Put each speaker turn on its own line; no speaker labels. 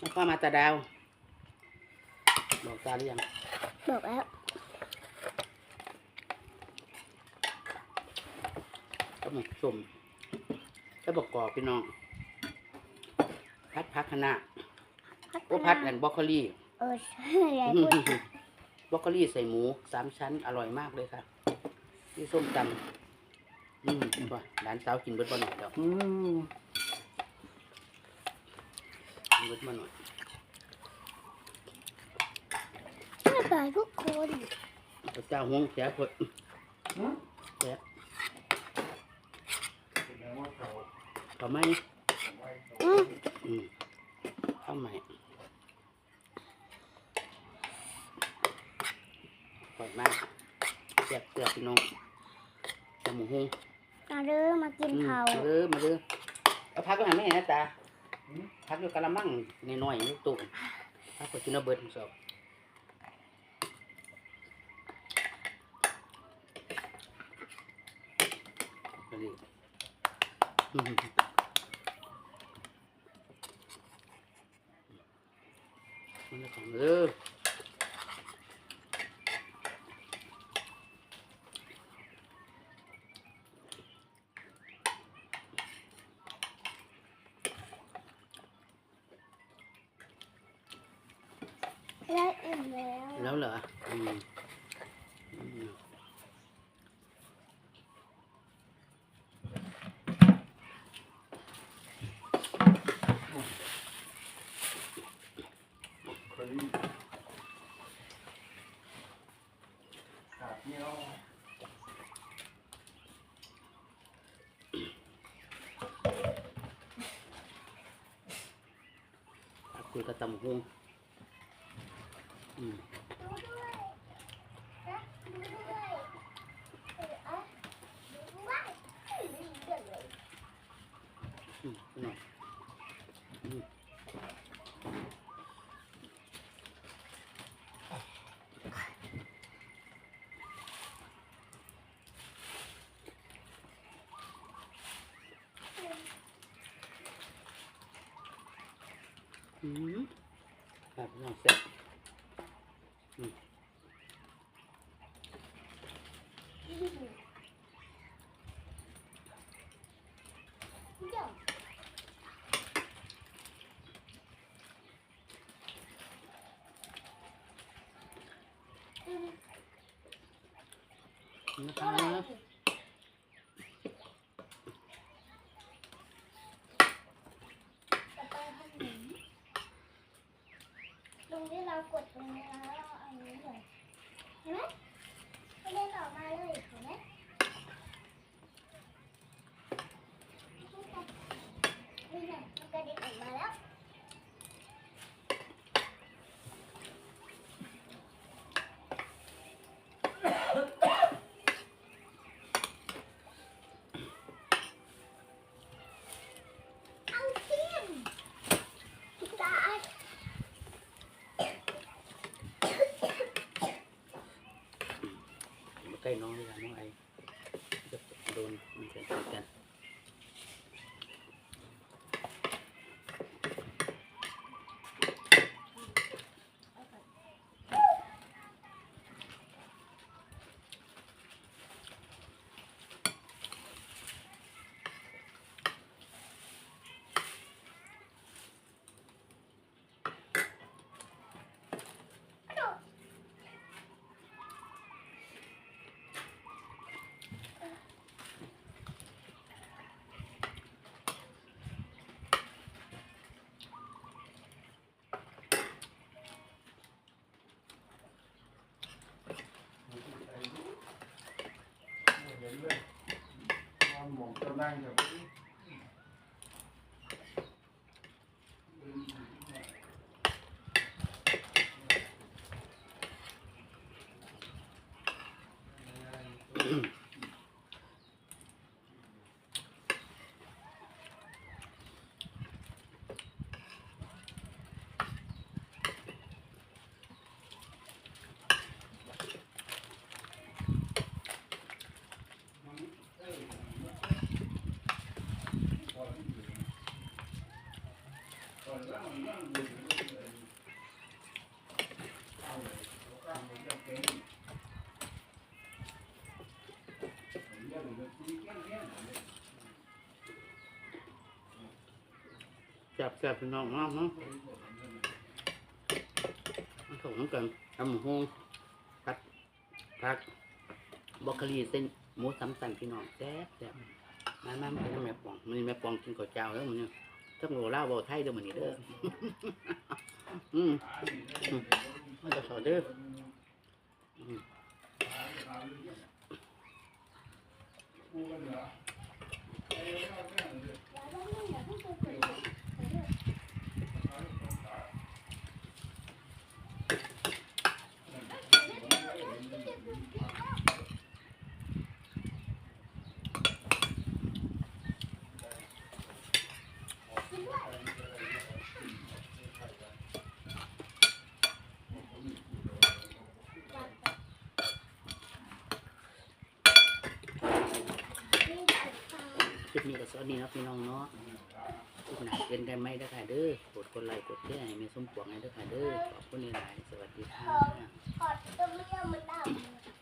แล้วก็มาตาดาว บอกตาหรือยัง
บอกแล้ว
ก็หมกชมก็บอกกรอบพี่น้อง พัดพักคณะโอ้พัดแอนบรอกโคลี
เออใช่ยายพูด
บรอกโคลีใส่หมูสามชั้นอร่อยมากเลยค่ะที่ส้มตำอืมว่าหลานสาวกินเบิดบ่หน่อยแล้ว
อืม
กิน เบิดมาหน่อย
ไม่ไปทุกคน
พระเจ้าห่วงแฉคน
อืม
แฉ
แสดงว่าเขา
เขาไหม
ไว้เขา
อืม
อืมข้าวใหม่อร่อยมากแซ่บเกลือพี่น้องจมูกหุ้ง
มาเด้อมากิน
อืม
เผา
มาเด้อมาเด้อเอาพักก็หันไม่เห็นนะตา พักอยู่กะละมังน้อยๆอยู่ตู้พักก็กินเอาเบิดสอบอันนี้อืมมันจะของเอ
อม แล้ว
แล้วเหรออืมอืม
เคยขาดเหนียว
พักคุยกับตำหุ้ง อืมอืมพี่น้องอืมอืมครับพี่น้องเสร็จอืม นะครับ
ตรงที่เรากดตรงนี้แล้วเราเอาอันนี้เลยเห็นไหมไม่ได้ออมาเลยเห็นไหมนี่ไงมันกระดิกออกมาแล้ว เอาเทียนตาย
ใกล้น้องดีกว่าน้องไอจะโดนมันจะติดกัน
มองกำลังแบบ
อืม ซ่บแซ่บพี่น้องน้องเนาะมันถงกันทำหมูฮงผัดผักบอกโคลีเส้นหมูสามสันพี่น้องแซ่บแซ่บมามามาเป็นแม่ปองมันแม่ปองกินข้าวเจ้าแล้วมันเนี่ย ถ้าโง่เล่าเบาไทยเด้อมันนี่เด้อ อืมอืมมันจะสอเด้ออืม
แล้วก็ไม่อยากให้ตัวเกิดเหตุ
คลิปนี้ก็สวัสดีเนาะพี่น้องเนาะคลิปไหนเป็นได้ไหมเด้อค่ะเด้อกดกดไลค์กดแชร์ให้แม่ส้มปวงให้เด้อค่ะเด้อขอบคุณหลายๆสวัสดีค่ะ
ขอดตัวเมียมันดำ